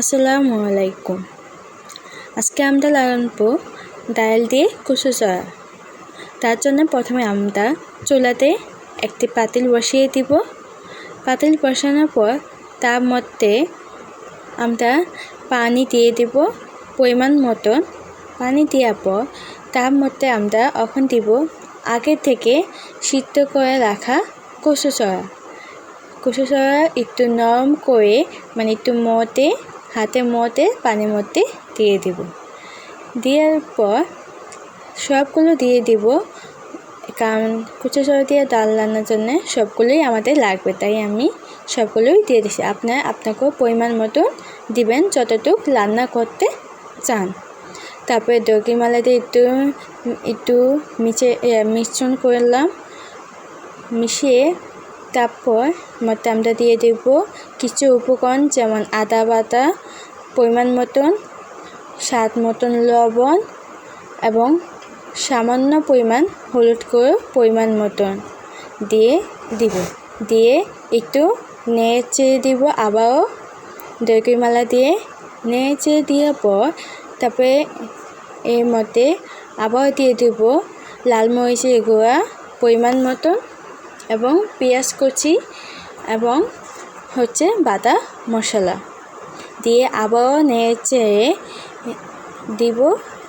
আসসালামু আলাইকুম। আজকে আমরা রাঁধবো ডাল দিয়ে কুসু চড়া। তার জন্য প্রথমে আমরা চুলাতে একটি পাতিল বসিয়ে দিব। পাতিল বসানোর পর তার মধ্যে আমরা পানি দিয়ে দিব পরিমাণ মতন। পানি দেওয়ার পর তার মধ্যে আমরা এখন দিব আগে থেকে সিদ্ধ করে রাখা কচু চড়া। কচু চড়া একটু নরম করে মানে একটু মতে হাতে মতে পানির মধ্যে দিয়ে দিব। দেওয়ার পর সবগুলো দিয়ে দিব। কারণ কুচো চড়া দিয়ে ডাল রান্নার জন্য সবগুলোই আমাদের লাগবে, তাই আমি সবগুলোই দিয়ে দিছি। আপনার আপনাকেও পরিমাণ মতো দিবেন যতটুকু রান্না করতে চান। তারপরে দর্গি মালা দিয়ে একটু একটু মিশে মিশ্রণ করলাম। মিশিয়ে তারপর মধ্যে আমরা দিয়ে দেব কিছু উপকরণ, যেমন আদা বাটা, পরিমাণ মতন, স্বাদ মতন লবণ এবং সামান্য পরিমাণ হলুদ করে পরিমাণ মতন দিয়ে দিব। দিয়ে একটু নেড়ে দিব আবারও মালা দিয়ে। নেড়ে দেওয়ার পর তারপরে এর মধ্যে আবার দিয়ে দেব লাল মরিচের গুঁড়া পরিমাণ মতন এবং পেঁয়াজ কুচি এবং হচ্ছে বাদা মশলা দিয়ে আবারও নেড়ে দিব।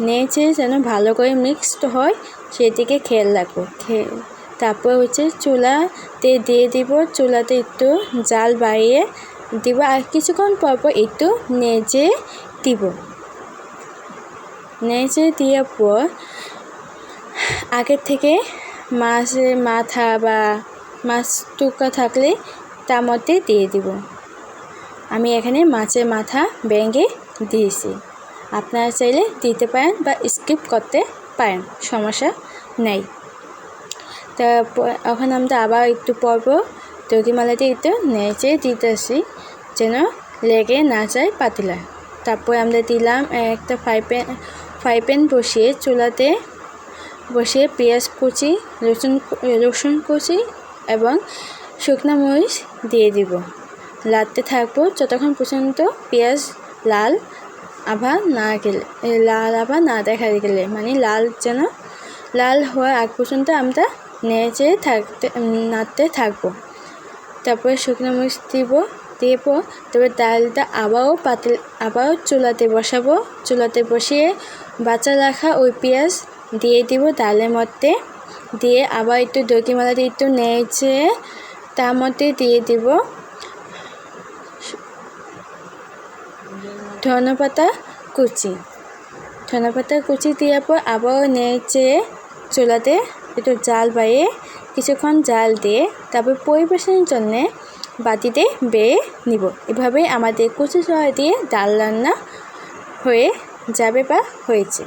নেড়ে যেন ভালো করে মিক্সড হয়, সেদিকে খেয়াল রাখব খেয়ে তারপর হচ্ছে চুলাতে দিয়ে দিব, চুলাতে একটু জাল বাড়িয়ে দিব আর কিছুক্ষণ পর পর একটু নেড়ে দিব। নেড়ে দেওয়ার পর আগের থেকে মাছের মাথা বা মাছ টুকা থাকলে তার মধ্যে দিয়ে দিব। আমি এখানে মাছের মাথা ভেঙে দিয়েছি। আপনারা চাইলে দিতে পারেন বা স্কিপ করতে পারেন, সমস্যা নেই। তারপর এখন আমরা আবার একটু পরব। দধিমালাতে একটু নেচে দিতেছি যেন লেগে না যায় পাতিলা। তারপর আমরা দিলাম একটা ফ্রাই প্যান ফ্রাই প্যান বসিয়ে চুলাতে বসিয়ে পেঁয়াজ কুচি, রসুন রসুন কুচি এবং শুকনো মরিচ দিয়ে দিব। লাড়তে থাকব যতক্ষণ পর্যন্ত পেঁয়াজ লাল আভা না গেলে লাল আভা না দেখা গেলে মানে লাল যেন লাল হওয়ার আগ পর্যন্ত আমরা নেড়ে থাকতে নাড়তে থাকব। তারপরে শুকনো মরিচ দিব, দেব, তারপরে ডালটা আবারও পাতিল, আবারও চুলাতে বসাবো। চুলাতে বসিয়ে বাচ্চা রাখা ওই পেঁয়াজ দিয়ে দিব ডালের মধ্যে। দিয়ে আবার একটু দইকিমালা দিয়ে একটু নেড়ে তার মধ্যে দিয়ে দিব। ধনেপাতা কুচি। ধনেপাতা কুচি দেওয়ার পর আবার নেড়ে চুলাতে একটু জাল বাড়িয়ে কিছুক্ষণ জাল দিয়ে তারপর পরিবেশনের জন্যে বাটিতে বেয়ে নিব। এভাবেই আমাদের কুচি চড়া দিয়ে ডাল রান্না হয়ে যাবে বা হয়েছে।